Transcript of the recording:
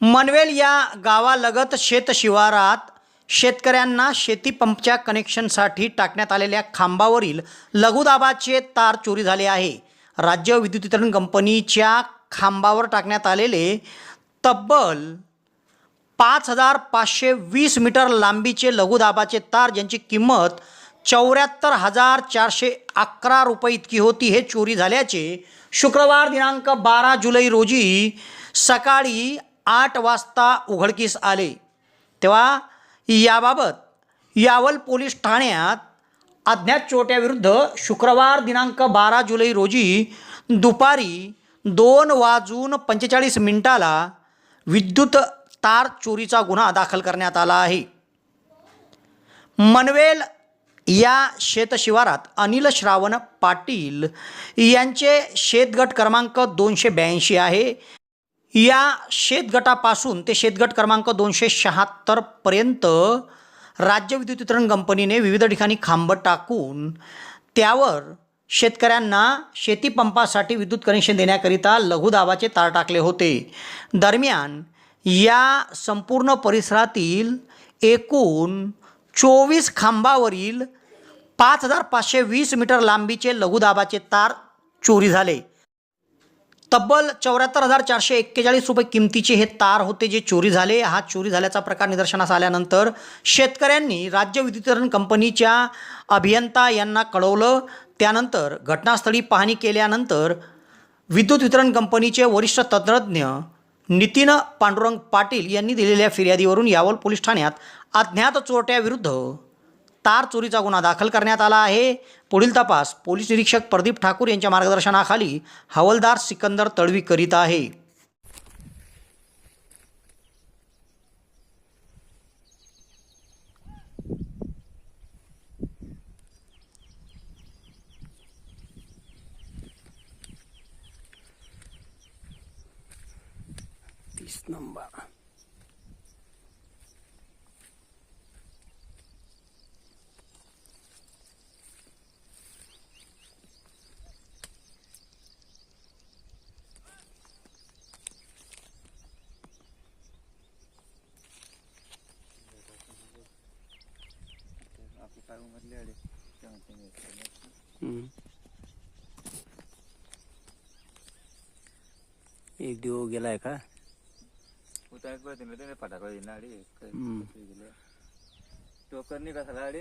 मनवेल या गावालगत शेतशिवारात शेतकऱ्यांना शेतीपंपच्या कनेक्शनसाठी टाकण्यात आलेल्या खांबावरील लघुदाबाचे तार चोरी झाले आहे. राज्य विद्युत वितरण कंपनीच्या खांबावर टाकण्यात आलेले तब्बल पाच हजार पाचशे वीस मीटर लांबीचे लघुदाबाचे तार ज्यांची किंमत चौऱ्याहत्तर हजार चारशे अकरा रुपये इतकी होती हे चोरी झाल्याचे शुक्रवार दिनांक बारा जुलै रोजी सकाळी आठ वाजता उघडकीस आले. तेव्हा याबाबत यावल पोलीस ठाण्यात अज्ञात चोट्याविरुद्ध शुक्रवार दिनांक बारा जुलै रोजी दुपारी दोन वाजून पंचेचाळीस मिनिटाला विद्युत तार चोरीचा गुन्हा दाखल करण्यात आला आहे. मनवेल या शेतशिवारात अनिल श्रावण पाटील यांचे शेतगट क्रमांक दोनशे ब्याऐंशी आहे. या शेतगटापासून ते शेतगट क्रमांक दोनशे शहात्तरपर्यंत राज्य विद्युत वितरण कंपनीने विविध ठिकाणी खांब टाकून त्यावर शेतकऱ्यांना शेतीपंपासाठी विद्युत कनेक्शन देण्याकरिता लघुदाबाचे तार टाकले होते. दरम्यान या संपूर्ण परिसरातील एकूण चोवीस खांबावरील पाच हजार पाचशे वीस मीटर लांबीचे लघुदाबाचे तार चोरी झाले. तब्बल चौऱ्याहत्तर हजार चारशे एक्केचाळीस रुपये किमतीचे हे तार होते जे चोरी झाले. हा चोरी झाल्याचा प्रकार निदर्शनास आल्यानंतर शेतकऱ्यांनी राज्य विद्युतीकरण कंपनीच्या अभियंता यांना कळवलं. त्यानंतर घटनास्थळी पाहणी केल्यानंतर विद्युत वितरण कंपनीचे वरिष्ठ तंत्रज्ञ नितीन पांडुरंग पाटील यांनी दिलेल्या फिर्यादीवरून यावल पोलीस ठाण्यात अज्ञात चोरट्याविरुद्ध तार चोरीचा गुन्हा दाखल करण्यात आला आहे. पुढील तपास पोलीस निरीक्षक प्रदीप ठाकूर यांच्या मार्गदर्शनाखाली हवालदार सिकंदर तळवी करीत आहे. तीस नंबर. हम्म। एक दिव गेलाय का उतार पाठा टोकर नहीं कसा गाडी?